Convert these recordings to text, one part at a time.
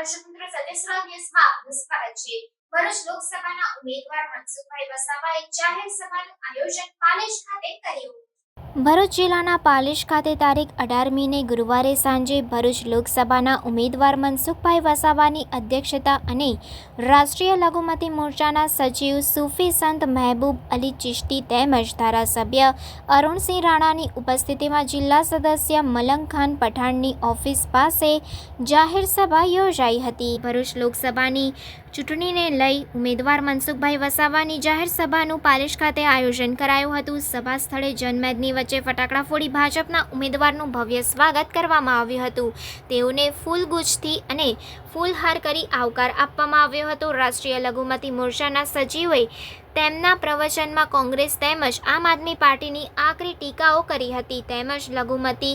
દર્શક મિત્રો સદેશરા ન્યૂઝમાં છે ભરૂચ લોકસભાના ઉમેદવાર મનસુખભાઈ વસાવાએ જાહેર સભાનું આયોજન પાલેજ ખાતે કર્યું. ભરૂચ જિલ્લાના પાલિશ ખાતે તારીખ અઢારમીને ગુરુવારે સાંજે ભરૂચ લોકસભાના ઉમેદવાર મનસુખભાઈ વસાવાની અધ્યક્ષતા અને રાષ્ટ્રીય લઘુમતી મોરચાના સચિવ સૂફી સંત મહેબૂબ અલી ચિશ્તી તેમજ ધારાસભ્ય અરુણસિંહ રાણાની ઉપસ્થિતિમાં જિલ્લા સદસ્ય મલંગ પઠાણની ઓફિસ પાસે જાહેર સભા યોજાઈ હતી. ભરૂચ લોકસભાની ચૂંટણીને લઈ ઉમેદવાર મનસુખભાઈ વસાવાની જાહેર સભાનું પાલિશ ખાતે આયોજન કરાયું હતું. સભા સ્થળે જનમેદની વચ્ચે ફટાકડા ફોડી ભાજપના ઉમેદવારનું ભવ્ય સ્વાગત કરવામાં આવ્યું હતું. તેઓને ફૂલગુચ્છથી અને ફૂલહાર કરી આવકાર આપવામાં આવ્યો હતો. રાષ્ટ્રીય લઘુમતી મોરચાના સચિવોએ તેમના પ્રવચનમાં કોંગ્રેસ તેમજ આમ આદમી પાર્ટીની આકરી ટીકાઓ કરી હતી. તેમજ લઘુમતી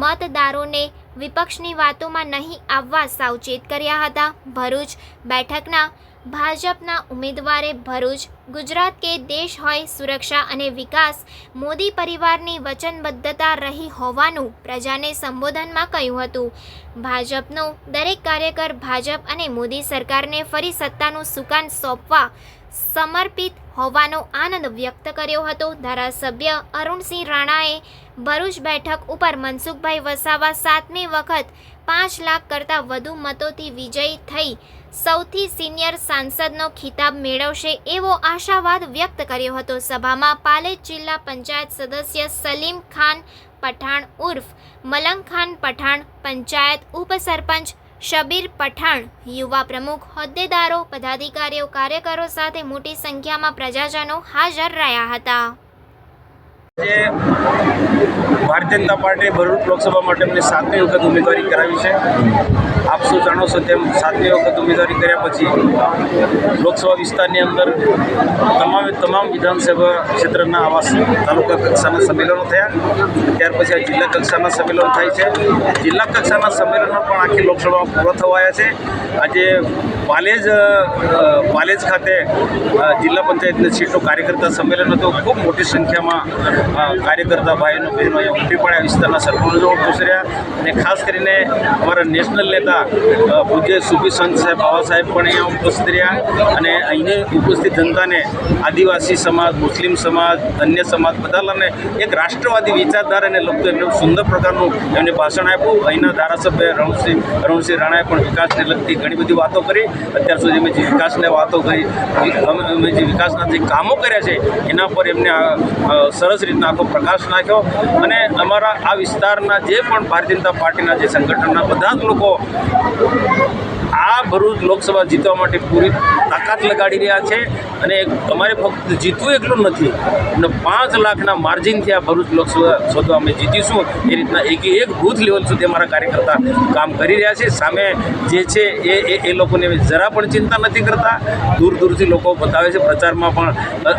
મતદારોને વિપક્ષની વાતોમાં નહીં આવવા સાવચેત કર્યા હતા. ભરૂચ બેઠકના ભાજપના ઉમેદવારે ભરૂચ ગુજરાત કે દેશ હોય સુરક્ષા અને વિકાસ, મોદી પરિવારની વચનબદ્ધતા રહી હોવાનું પ્રજાને સંબોધનમાં કહ્યું હતું. ભાજપનો દરેક કાર્યકર ભાજપ અને મોદી સરકારને ફરી સત્તાનું સુકાન સોંપવા સમર્પિત હોવાનો આનંદ વ્યક્ત કર્યો હતો. ધારાસભ્ય અરુણસિંહ રાણાએ ભરૂચ બેઠક ઉપર મનસુખભાઈ વસાવા સાતમી વખત પાંચ લાખ કરતાં વધુ મતોથી વિજયી થઈ સૌથી સિનિયર સાંસદનો ખિતાબ મેળવશે એવો આશાવાદ વ્યક્ત કર્યો હતો. સભામાં પાલેજ જિલ્લા પંચાયત સદસ્ય સલીમ ખાન પઠાણ ઉર્ફ, મલંગ ખાન પઠાણ, પંચાયત ઉપસરપંચ શબીર પઠાણ, યુવા પ્રમુખ, હોદ્દેદારો, પદાધિકારીઓ, કાર્યકરો સાથે મોટી સંખ્યામાં પ્રજાજનો હાજર રહ્યા હતા. જે ભારતીય જનતા પાર્ટીએ ભરૂચ લોકસભા માટે એમની સાતમી વખત ઉમેદવારી કરાવી છે. આપ શું જાણો છો તેમ સાતમી વખત ઉમેદવારી કર્યા પછી લોકસભા વિસ્તારની અંદર તમામે તમામ વિધાનસભા ક્ષેત્રના આવાસ તાલુકા કક્ષાના સંમેલનો થયા. ત્યાર પછી જિલ્લા કક્ષાના સંમેલનો થાય છે. જિલ્લા કક્ષાના સંમેલનો પણ આખી લોકસભામાં પૂરો થવાયા છે. આજે પાલેજ પાલેજ ખાતે જિલ્લા પંચાયતની સીટનું કાર્યકર્તા સંમેલન હતું. ખૂબ મોટી સંખ્યામાં કાર્યકર્તા ભાઈઓ, બહેનો અહીંયા ઉમટી પડ્યા, વિસ્તારના સરપંચો ઉપસ્થિત અને ખાસ કરીને અમારા નેશનલ નેતા પૂજ્ય સુફી સંત સાહેબ બાબા સાહેબ પણ અહીંયા ઉપસ્થિત રહ્યા. અને અહીંની ઉપસ્થિત જનતાને આદિવાસી સમાજ, મુસ્લિમ સમાજ, અન્ય સમાજ બધાને એક રાષ્ટ્રવાદી વિચારધારાને લગતું એમને સુંદર પ્રકારનું એમને ભાષણ આપ્યું. અહીંના ધારાસભ્ય રણસિંહ રણસિંહ રાણાએ પણ વિકાસને લગતી ઘણી બધી વાતો કરી. અત્યાર સુધી અમે જે વિકાસને વાતો કરી અમે જે વિકાસના જે કામો કર્યા છે, એના પર એમને સરસ રીતના આખો પ્રકાશ નાખ્યો. અને અમારા આ વિસ્તારના જે પણ ભારતીય જનતા પાર્ટીના જે સંગઠનના બધા જ લોકો આ ભરૂચ લોકસભા જીતવા માટે પૂરી તાકાત લગાડી રહ્યા છે અને અમારે ફક્ત જીતવું એટલું નથી, અને પાંચ લાખના માર્જિનથી આ ભરૂચ લોકસભા શોધવા અમે જીતીશું. એ રીતના એક એક બૂથ લેવલ સુધી અમારા કાર્યકર્તા કામ કરી રહ્યા છે. સામે જે છે એ એ એ લોકોને જરા પણ ચિંતા નથી કરતા. દૂર દૂરથી લોકો બતાવે છે. પ્રચારમાં પણ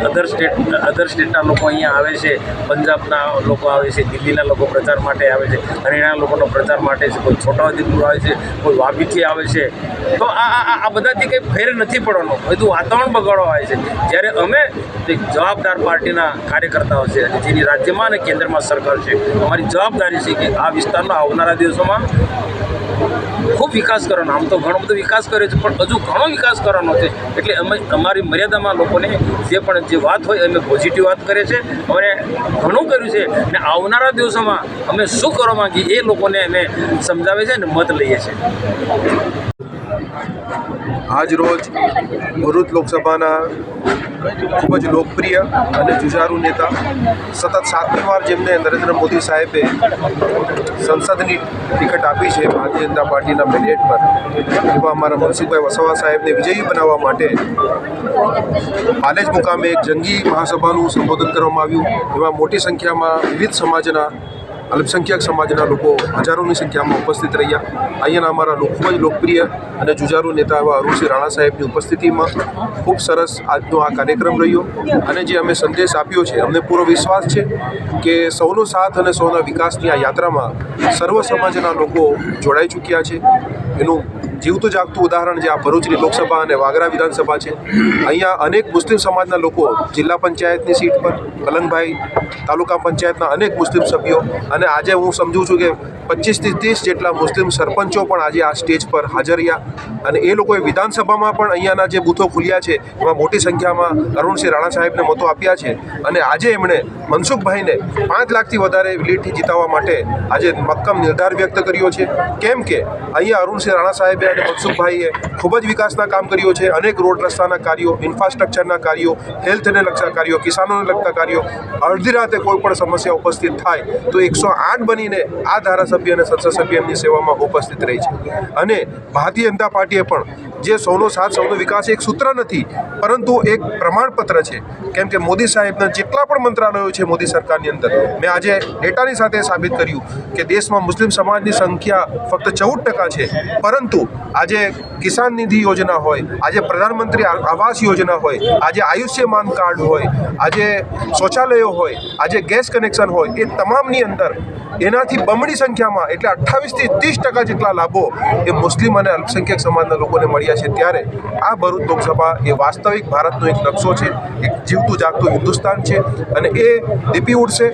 અધર સ્ટેટ અધર સ્ટેટના લોકો અહીંયા આવે છે. પંજાબના લોકો આવે છે. દિલ્હીના લોકો પ્રચાર માટે આવે છે. હરિયાણા લોકોનો પ્રચાર માટે છે. કોઈ છોટાઉદેપુર આવે છે. કોઈ વાપીથી આવે છે. તો આ આ આ- બધાથી કંઈ ફેર નથી પડવાનો. બધું વાતાવરણ બગાડવા આવે છે. જ્યારે અમે જવાબદાર પાર્ટીના કાર્યકર્તાઓ છે જેની રાજ્યમાં અને કેન્દ્રમાં સરકાર છે, અમારી જવાબદારી છે કે આ વિસ્તારમાં આવનારા દિવસોમાં ખૂબ વિકાસ કરવાનો. આમ તો ઘણો બધો વિકાસ કર્યો છે, પણ હજુ ઘણો વિકાસ કરવાનો છે. એટલે અમે અમારી મર્યાદામાં લોકોને જે પણ જે વાત હોય, અમે પોઝિટિવ વાત કરે છે. અમે ઘણું કર્યું છે. અને આવનારા દિવસોમાં અમે શું કરવા માંગીએ એ લોકોને અમે સમજાવે છે અને મત લઈએ છીએ. આજ રોજ ભરૂચ લોકસભાના ખૂબ જ લોકપ્રિય અને જુજારુ નેતા સતત સાતમી વાર જેમને નરેન્દ્ર મોદી સાહેબે સંસદની ટિકિટ આપી છે ભારતીય જનતા પાર્ટીના મેન્ડેટ પર, એવા અમારા મનસુખભાઈ વસાવા સાહેબને વિજયી બનાવવા માટે પાલેજ મુકામે એક જંગી મહાસભાનું સંબોધન કરવામાં આવ્યું. એમાં મોટી સંખ્યામાં વિવિધ સમાજના અલ્પસંખ્યક સમાજના લોકો હજારોની સંખ્યામાં ઉપસ્થિત રહ્યા. અહીંયાના અમારા ખૂબ જ લોકપ્રિય અને જુજારુ નેતા એવા અરુણસિંહ રાણા સાહેબની ઉપસ્થિતિમાં ખૂબ સરસ આજનો આ કાર્યક્રમ રહ્યો. અને જે અમે સંદેશ આપ્યો છે, અમને પૂરો વિશ્વાસ છે કે સૌનો સાથ અને સૌના વિકાસની આ યાત્રામાં સર્વ સમાજના લોકો જોડાઈ ચૂક્યા છે. એનું જીવતું જાગતું ઉદાહરણ જે આ ભરૂચની લોકસભા અને વાગરા વિધાનસભા છે. અહીંયા અનેક મુસ્લિમ સમાજના લોકો જિલ્લા પંચાયતની સીટ પર, કલંગભાઈ તાલુકા પંચાયતના અનેક મુસ્લિમ સભ્યો અને આજે હું સમજુ છું કે પચીસથી ત્રીસ જેટલા મુસ્લિમ સરપંચો પણ આજે આ સ્ટેજ પર હાજર રહ્યા અને એ લોકોએ વિધાનસભામાં પણ અહીંયાના જે બૂથો ખુલ્યા છે, એમાં મોટી સંખ્યામાં અરુણસિંહ રાણા સાહેબને મતો આપ્યા છે અને આજે એમણે મનસુખભાઈને પાંચ લાખથી વધારે લીડથી જીતાવવા માટે આજે મક્કમ નિર્ધાર વ્યક્ત કર્યો છે. કેમ કે અહીંયા અરુણસિંહ રાણા સાહેબે અને મનસુખભાઈએ ખૂબ જ વિકાસના કામ કર્યો છે. અનેક રોડ રસ્તાના કાર્યો ઇન્ફ્રાસ્ટ્રક્ચરના કાર્યો હેલ્થને લગતા કાર્યો, કિસાનોને લગતા કાર્યો, અડધી રાતે કોઈ પણ સમસ્યા ઉપસ્થિત થાય તો એકસો આઠ બનીને આ ધારાસભ્ય અને સંસદ સભ્ય એમની સેવામાં ઉપસ્થિત રહી છે. અને ભારતીય જનતા પાર્ટીએ પણ જે સૌનો સાથ, સૌનો વિકાસ એક સૂત્ર નથી, પરંતુ એક પ્રમાણપત્ર છે. કેમ કે મોદી સાહેબના જેટલા પણ મંત્રાલયો છે મોદી સરકારની અંદર, મેં આજે ડેટાની સાથે સાબિત કર્યું કે દેશમાં મુસ્લિમ સમાજની સંખ્યા ફક્ત ચૌદ ટકા છે. પરંતુ આજે કિસાન નિધિ યોજના હોય, આજે પ્રધાનમંત્રી આવાસ યોજના હોય, આજે આયુષ્યમાન કાર્ડ હોય, આજે શૌચાલયો હોય, આજે ગેસ કનેક્શન હોય, એ તમામની અંદર એનાથી બમણી સંખ્યામાં એટલે અઠ્ઠાવીસથી ત્રીસ ટકા જેટલા લાભો એ મુસ્લિમ અને અલ્પસંખ્યક સમાજના લોકોને મળ્યા છે ત્યારે આ ભરૂચ લોકસભા એ વાસ્તવિક ભારતનો એક નકશો છે, એક જીવતું જાગતું હિન્દુસ્તાન છે અને એ દીપી ઉઠશે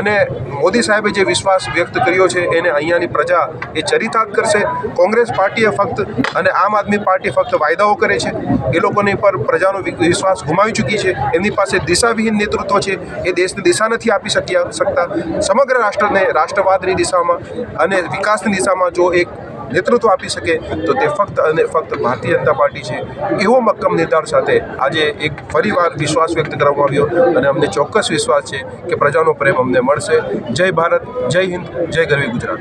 અને મોદી સાહેબે જે વિશ્વાસ વ્યક્ત કર્યો છે એને અહીંયાની પ્રજા એ ચરિતાર્થ કરશે. કોંગ્રેસ પાર્ટીએ ફક્ત અને આમ આદમી પાર્ટી ફક્ત વાયદાઓ કરે છે. એ લોકોની પર પ્રજાનો વિશ્વાસ ગુમાવી ચૂકી છે. એમની પાસે દિશાવિહીન નેતૃત્વ છે. એ દેશને દિશા નથી આપી શક્યા, શકતા. સમગ્ર રાષ્ટ્રને રાષ્ટ્રવાદની દિશામાં અને વિકાસની દિશામાં જો એક નેતૃત્વ આપી શકે તો તે ફક્ત અને ફક્ત ભારતીય જનતા પાર્ટી છે. એવો મક્કમ નિર્ધાર સાથે આજે એક ફરીવાર વિશ્વાસ વ્યક્ત કરવામાં આવ્યો અને અમને ચોક્કસ વિશ્વાસ છે કે પ્રજાનો પ્રેમ અમને મળશે. જય ભારત, જય હિન્દ, જય ગરવી ગુજરાત.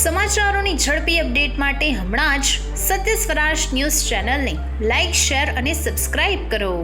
સમાચારોની ઝડપી અપડેટ માટે હમણાં જ સત્ય સ્વરાજ ન્યૂઝ ચેનલને લાઇક શેર અને સબસ્ક્રાઇબ કરો.